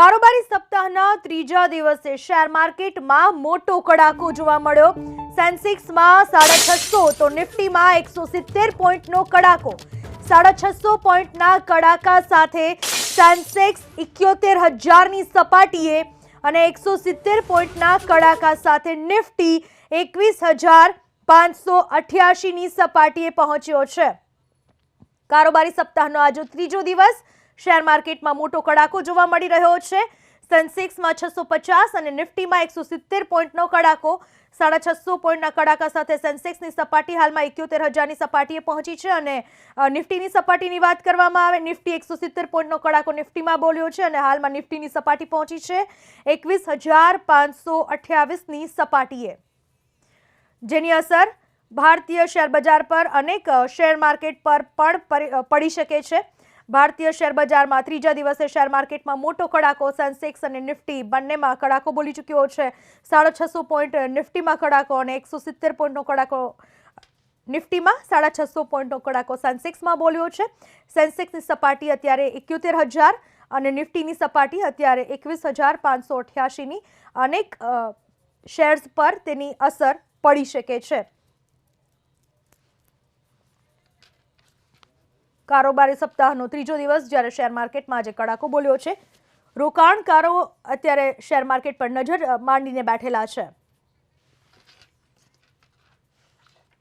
કારોબારી સપ્તાહના ત્રીજા દિવસે શેર માર્કેટમાં મોટો કડાકો જોવા મળ્યો. સેન્સેક્સમાં સાડા છસો, તો નિફ્ટીમાં એકસો સિત્તેર પોઈન્ટનો કડાકો. સાડા છસો પોઈન્ટના કડાકા સાથે સેન્સેક્સ ઇક્યોતેર હજારની સપાટીએ અને એકસો સિત્તેર પોઈન્ટના કડાકા સાથે નિફ્ટી એકવીસ હજાર પાંચસો અઠ્યાસીની સપાટીએ પહોંચ્યો છે. કારોબારી સપ્તાહનો આજે ત્રીજો દિવસ. શેર માર્કેટમાં મોટો કડાકો જોવા મળી રહ્યો છે. સેન્સેક્સમાં છસો પચાસ અને નિફ્ટીમાં એકસો સિત્તેર પોઈન્ટનો કડાકો. સાડા છસો પોઈન્ટના કડાકા સાથે સેન્સેક્સની સપાટી હાલમાં એક્યોતેર હજારની સપાટીએ પહોંચી છે અને નિફ્ટીની સપાટીની વાત કરવામાં આવે, નિફ્ટી એકસો સિત્તેર પોઈન્ટનો કડાકો નિફ્ટીમાં બોલ્યો છે અને હાલમાં નિફ્ટીની સપાટી પહોંચી છે એકવીસ હજાર પાંચસો અઠ્યાવીસની સપાટીએ. જેની અસર ભારતીય શેર બજાર પર અનેક શેર માર્કેટ પર પણ પડી શકે છે. ભારતીય શેર બજારમાં ત્રીજા દિવસે શેર માર્કેટમાં મોટો કડાકો, સેન્સેક્સ અને નિફ્ટી બંનેમાં કડાકો બોલી ચૂક્યો છે. સાડા છસો પોઈન્ટ નિફ્ટીમાં કડાકો અને એકસો સિત્તેર પોઈન્ટનો કડાકો, નિફ્ટીમાં સાડા છસો પોઈન્ટનો કડાકો સેન્સેક્સમાં બોલ્યો છે. સેન્સેક્સની સપાટી અત્યારે એક્યોતેર હજાર અને નિફ્ટીની સપાટી અત્યારે એકવીસ હજાર પાંચસો અઠ્યાસીની અનેક શેર્સ પર તેની અસર પડી શકે છે. કારોબારી સપ્તાહનો ત્રીજો દિવસ જ્યારે શેર માર્કેટમાં આજે કડાકો બોલ્યો છે. રોકાણકારો અત્યારે શેર માર્કેટ પર નજર માંડીને બેઠેલા છે.